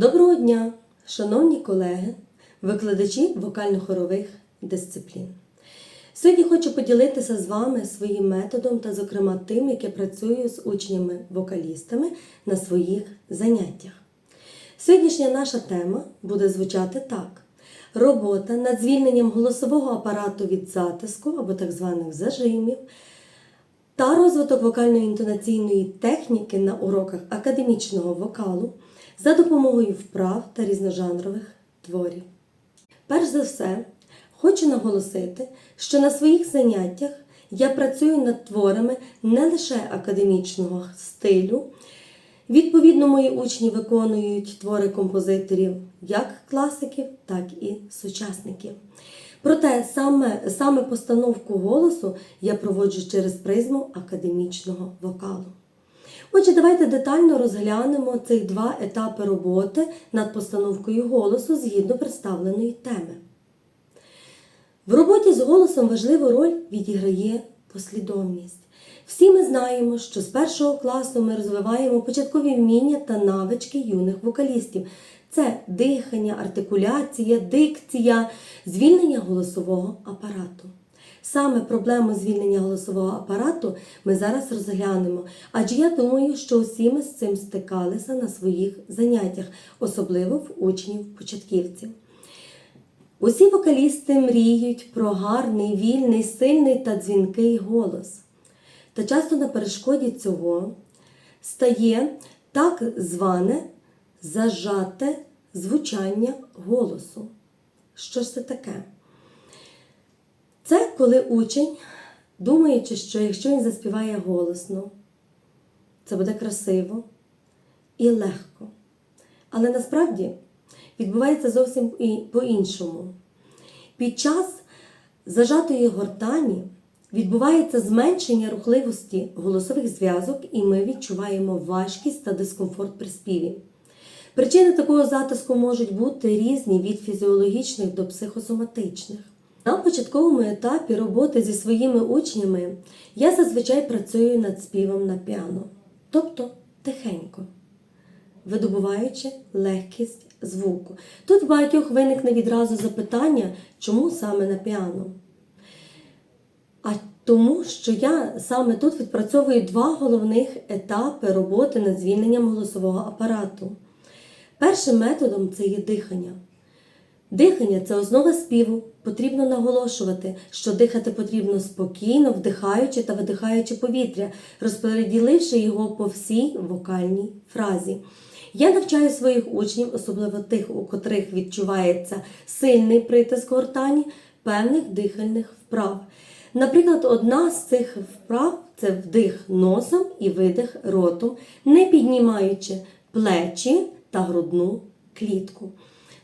Доброго дня, шановні колеги, викладачі вокально-хорових дисциплін. Сьогодні хочу поділитися з вами своїм методом та, зокрема, тим, як я працюю з учнями-вокалістами на своїх заняттях. Сьогоднішня наша тема буде звучати так: робота над звільненням голосового апарату від затиску або так званих зажимів та розвиток вокально-інтонаційної техніки на уроках академічного вокалу за допомогою вправ та різножанрових творів. Перш за все, хочу наголосити, що на своїх заняттях я працюю над творами не лише академічного стилю. Відповідно, мої учні виконують твори композиторів як класиків, так і сучасників. Проте саме, саме постановку голосу я проводжу через призму академічного вокалу. Отже, давайте детально розглянемо цих два етапи роботи над постановкою голосу згідно представленої теми. В роботі з голосом важливу роль відіграє послідовність. Всі ми знаємо, що з першого класу ми розвиваємо початкові вміння та навички юних вокалістів. Це дихання, артикуляція, дикція, звільнення голосового апарату. Саме проблему звільнення голосового апарату ми зараз розглянемо, адже я думаю, що усі ми з цим стикалися на своїх заняттях, особливо в учнів-початківців. Усі вокалісти мріють про гарний, вільний, сильний та дзвінкий голос. Та часто на перешкоді цього стає так зване зажате звучання голосу. Що ж це таке? Це коли учень, думаючи, що якщо він заспіває голосно, це буде красиво і легко. Але насправді відбувається зовсім по-іншому. Під час зажатої гортані відбувається зменшення рухливості голосових зв'язок, і ми відчуваємо важкість та дискомфорт при співі. Причини такого затиску можуть бути різні від фізіологічних до психосоматичних. На початковому етапі роботи зі своїми учнями я зазвичай працюю над співом на піано, тобто тихенько, видобуваючи легкість звуку. Тут багатьох виникне відразу запитання, чому саме на піано? А тому, що я саме тут відпрацьовую два головних етапи роботи над звільненням голосового апарату. Першим методом це є дихання. Дихання це основа співу. Потрібно наголошувати, що дихати потрібно спокійно, вдихаючи та видихаючи повітря, розподіливши його по всій вокальній фразі. Я навчаю своїх учнів, особливо тих, у котрих відчувається сильний притиск гортані, певних дихальних вправ. Наприклад, одна з цих вправ це вдих носом і видих ротом, не піднімаючи плечі та грудну клітку.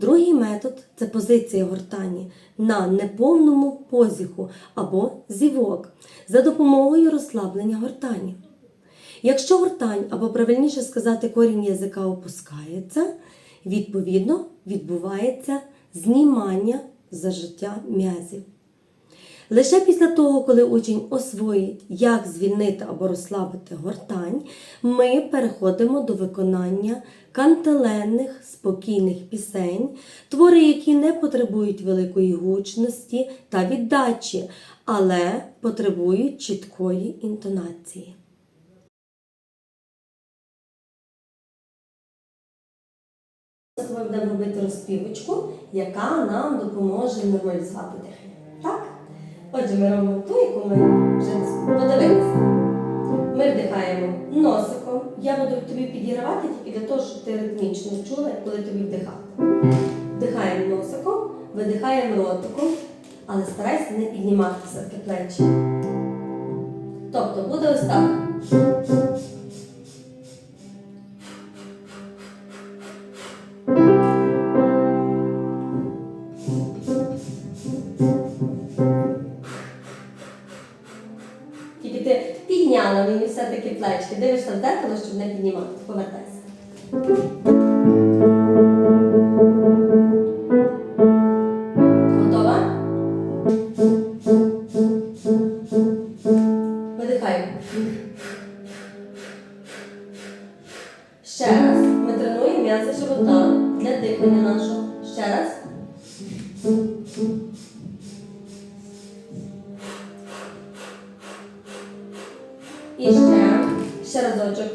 Другий метод це позиція гортані на неповному позіху або зівок за допомогою розслаблення гортані. Якщо гортань, або правильніше сказати, корінь язика опускається, відповідно відбувається знімання зажиття м'язів. Лише після того, коли учень освоїть, як звільнити або розслабити гортань, ми переходимо до виконання кантеленних спокійних пісень, твори, які не потребують великої гучності та віддачі, але потребують чіткої інтонації. Ми будемо робити розпівочку, яка нам допоможе нормалізувати дихання. Так? Отже, ми робимо ту, яку ми вже подивилися. Ми вдихаємо носиком. Я буду тобі підігравати тільки для того, щоб ти ритмічно чула, коли тобі вдихати. Вдихаємо носиком, видихаємо ротиком, але старайся не піднімати все-таки плечі. Тобто буде ось так. петлечки. Дивишся в зеркало, щоб не піднімати. Повертайся. Готова? Видихай. Ще раз. Ми тренуємо м'язи живота для дихання нашого. Ще раз. І ще разочок.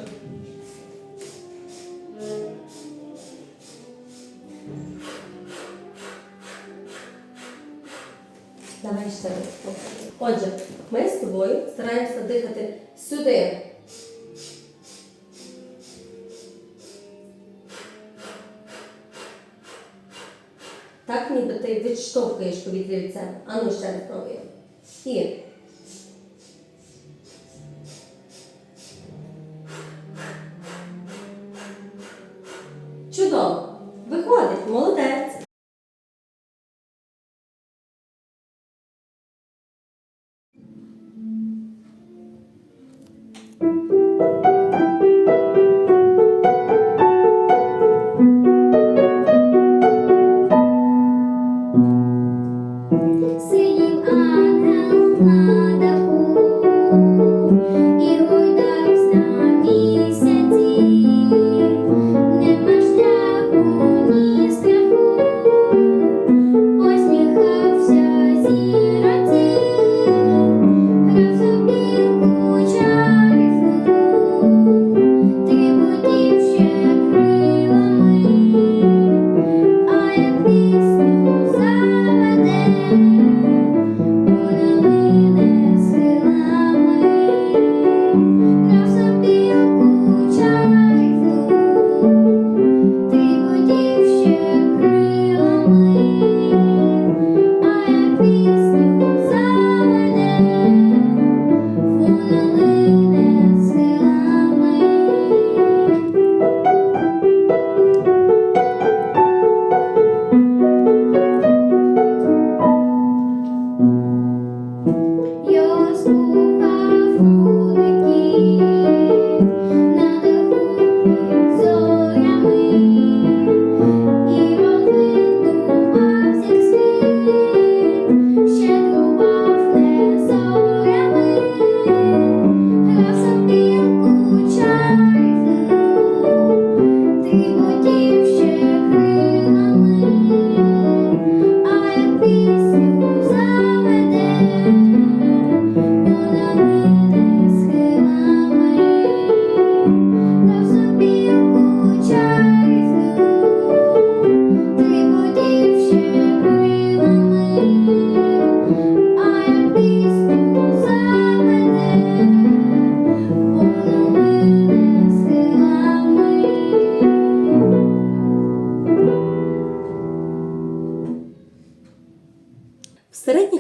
Давай ще раз. Отже, ми з тобою стараємося дихати сюди. Так, ніби ти відштовхуєш повітря від себе. Ану ще раз пробуємо. І. 这个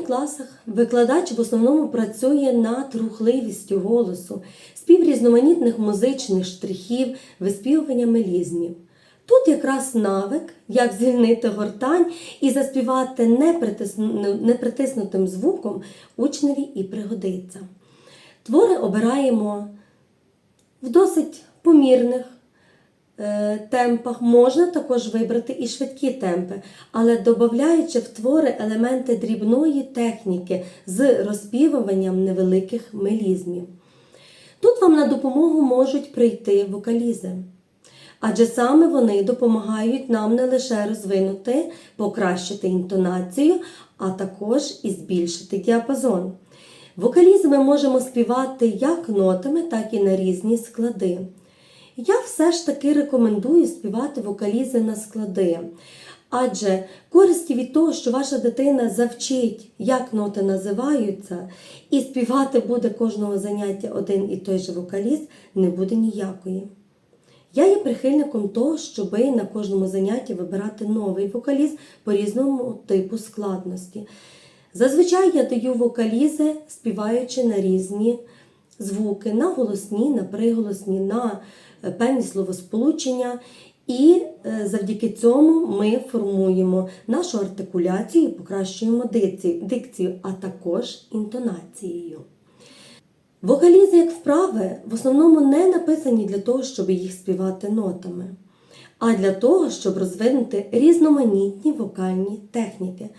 Класах викладач в основному працює над рухливістю голосу, спів різноманітних музичних штрихів, виспівування мелізмів. Тут якраз навик, як звільнити гортань і заспівати непритиснутим звуком учневі і пригодиться. Твори обираємо в досить помірних темпах. Можна також вибрати і швидкі темпи, але додаючи в твори елементи дрібної техніки з розпівуванням невеликих мелізмів. Тут вам на допомогу можуть прийти вокалізи. Адже саме вони допомагають нам не лише розвинути, покращити інтонацію, а також і збільшити діапазон. Вокаліз ми можемо співати як нотами, так і на різні склади. Я все ж таки рекомендую співати вокалізи на склади. Адже користі від того, що ваша дитина завчить, як ноти називаються, і співати буде кожного заняття один і той же вокаліст, не буде ніякої. Я є прихильником того, щоб на кожному занятті вибирати новий вокаліз по різному типу складності. Зазвичай я даю вокалізи, співаючи на різні звуки, на голосні, на приголосні, на певні словосполучення. І е, завдяки цьому ми формуємо нашу артикуляцію, і покращуємо дикцію, дикцію, а також інтонацією. Вокалізи, як вправи, в основному не написані для того, щоб їх співати нотами, а для того, щоб розвинути різноманітні вокальні техніки.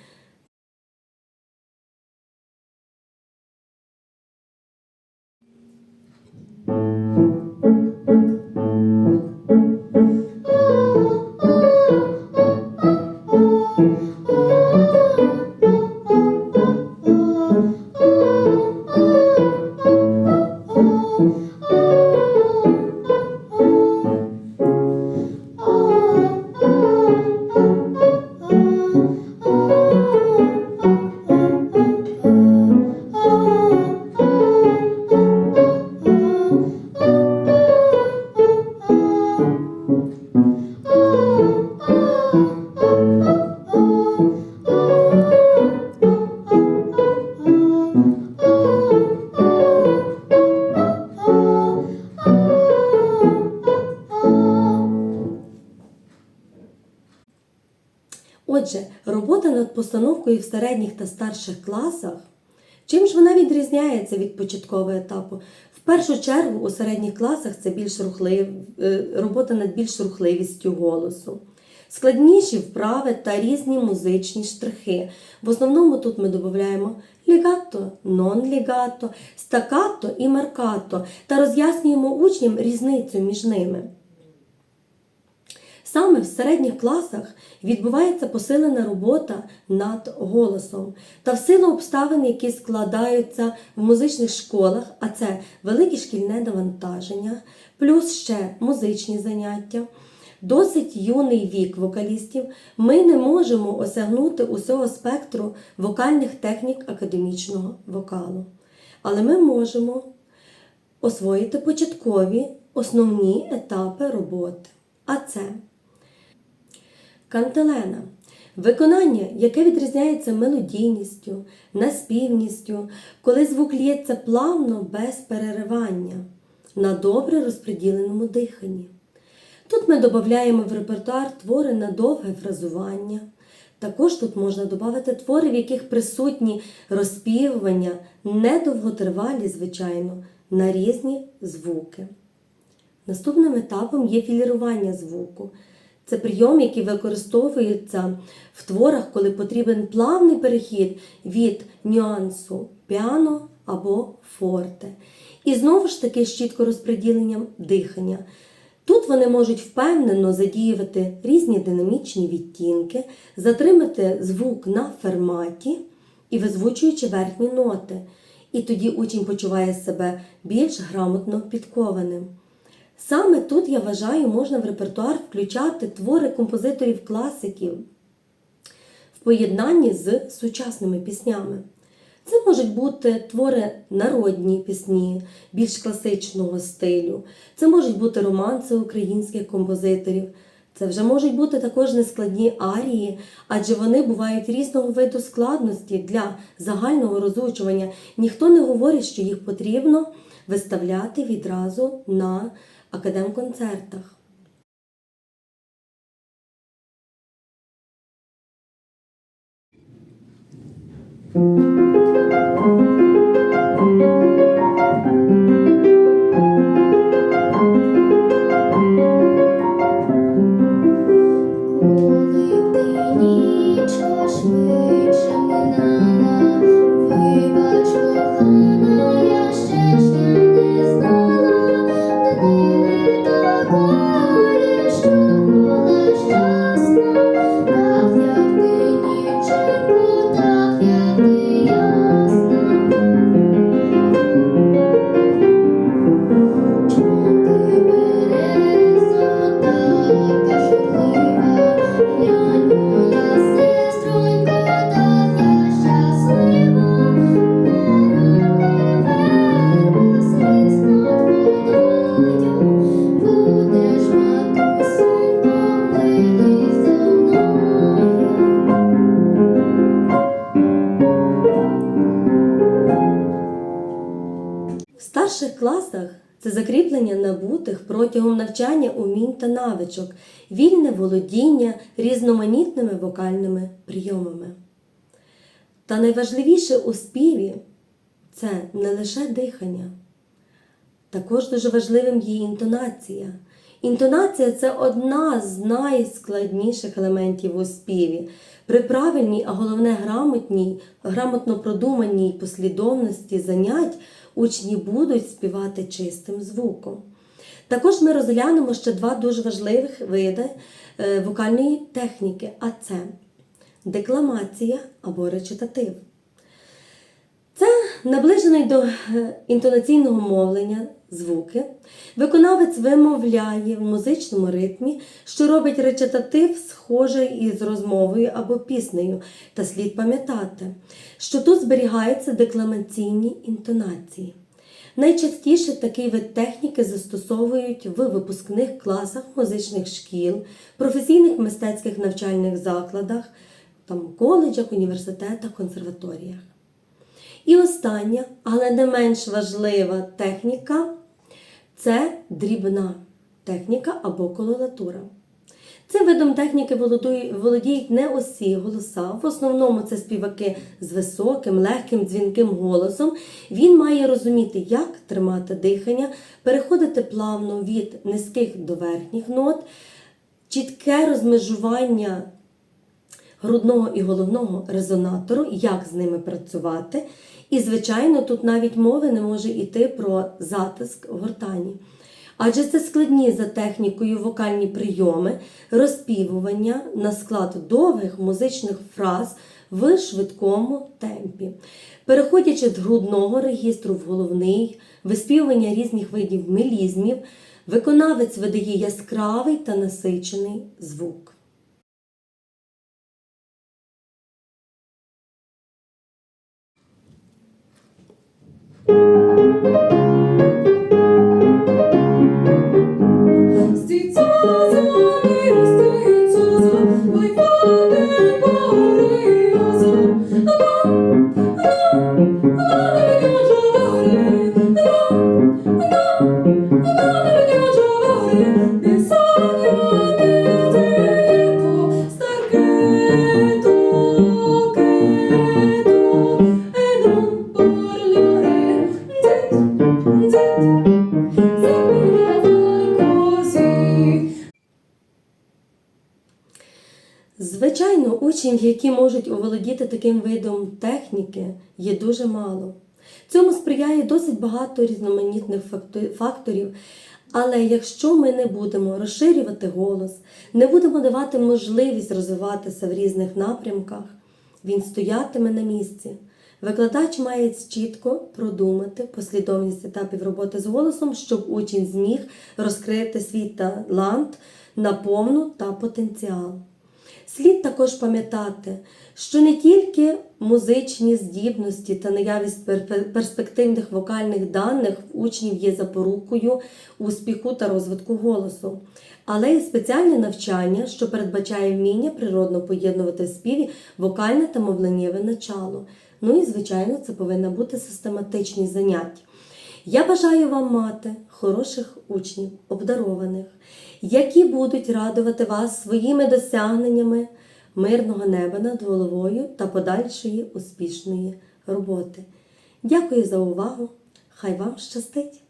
Постановкою в середніх та старших класах, чим ж вона відрізняється від початкового етапу? В першу чергу у середніх класах це більш рухлив, е, робота над більш рухливістю голосу. Складніші вправи та різні музичні штрихи. В основному тут ми додаємо лігато, нон-лігато, стакато і маркато та роз'яснюємо учням різницю між ними. Саме в середніх класах відбувається посилена робота над голосом та в силу обставин, які складаються в музичних школах, а це велике шкільне навантаження, плюс ще музичні заняття. Досить юний вік вокалістів, ми не можемо осягнути усього спектру вокальних технік академічного вокалу. Але ми можемо освоїти початкові основні етапи роботи. А це Кантелена. Виконання, яке відрізняється мелодійністю, наспівністю, коли звук лється плавно без переривання, на добре розподіленому диханні. Тут ми додаємо в репертуар твори на довге фразування. Також тут можна додати твори, в яких присутні розпівування, недовготривалі, звичайно, на різні звуки. Наступним етапом є філірування звуку. Це прийом, який використовується в творах, коли потрібен плавний перехід від нюансу піано або форте. І знову ж таки з чітко розподіленням дихання. Тут вони можуть впевнено задіювати різні динамічні відтінки, затримати звук на ферматі і визвучуючи верхні ноти. І тоді учень почуває себе більш грамотно підкованим. Саме тут, я вважаю, можна в репертуар включати твори композиторів-класиків в поєднанні з сучасними піснями. Це можуть бути твори народні пісні, більш класичного стилю. Це можуть бути романси українських композиторів. Це вже можуть бути також нескладні арії, адже вони бувають різного виду складності для загального розучування. Ніхто не говорить, що їх потрібно виставляти відразу на академконцертах. Коли це закріплення набутих протягом навчання умінь та навичок, вільне володіння різноманітними вокальними прийомами. Та найважливіше у співі це не лише дихання, також дуже важливим є інтонація. Інтонація це одна з найскладніших елементів у співі. При правильній, а головне грамотній, грамотно продуманій послідовності занять учні будуть співати чистим звуком. Також ми розглянемо ще два дуже важливих види е, вокальної техніки, а це декламація або речитатив. Наближений до е, інтонаційного мовлення звуки. Виконавець вимовляє в музичному ритмі, що робить речитатив схожий із розмовою або піснею. Та слід пам'ятати, що тут зберігаються декламаційні інтонації. Найчастіше такий вид техніки застосовують в випускних класах музичних шкіл, професійних мистецьких навчальних закладах, там, коледжах, університетах, консерваторіях. І остання, але не менш важлива техніка це дрібна техніка або кололатура. Цим видом техніки володіють не усі голоса. В основному це співаки з високим, легким, дзвінким голосом. Він має розуміти, як тримати дихання, переходити плавно від низьких до верхніх нот, чітке розмежування грудного і головного резонатору, як з ними працювати. І, звичайно, тут навіть мови не може йти про затиск в гортані. Адже це складні за технікою вокальні прийоми, розпівування на склад довгих музичних фраз в швидкому темпі. Переходячи з грудного регістру в головний, виспівування різних видів мелізмів, виконавець видає яскравий та насичений звук. Таким видом техніки, є дуже мало. Цьому сприяє досить багато різноманітних факторів. Але якщо ми не будемо розширювати голос, не будемо давати можливість розвиватися в різних напрямках, він стоятиме на місці. Викладач має чітко продумати послідовність етапів роботи з голосом, щоб учень зміг розкрити свій талант наповну та потенціал. Слід також пам'ятати, що не тільки музичні здібності та наявність перспективних вокальних даних учнів є запорукою успіху та розвитку голосу, але й спеціальне навчання, що передбачає вміння природно поєднувати в співі вокальне та мовленнєве начало. Ну і, звичайно, це повинна бути систематичність занять. Я бажаю вам мати хороших учнів, обдарованих, які будуть радувати вас своїми досягненнями мирного неба над головою та подальшої успішної роботи. Дякую за увагу! Хай вам щастить!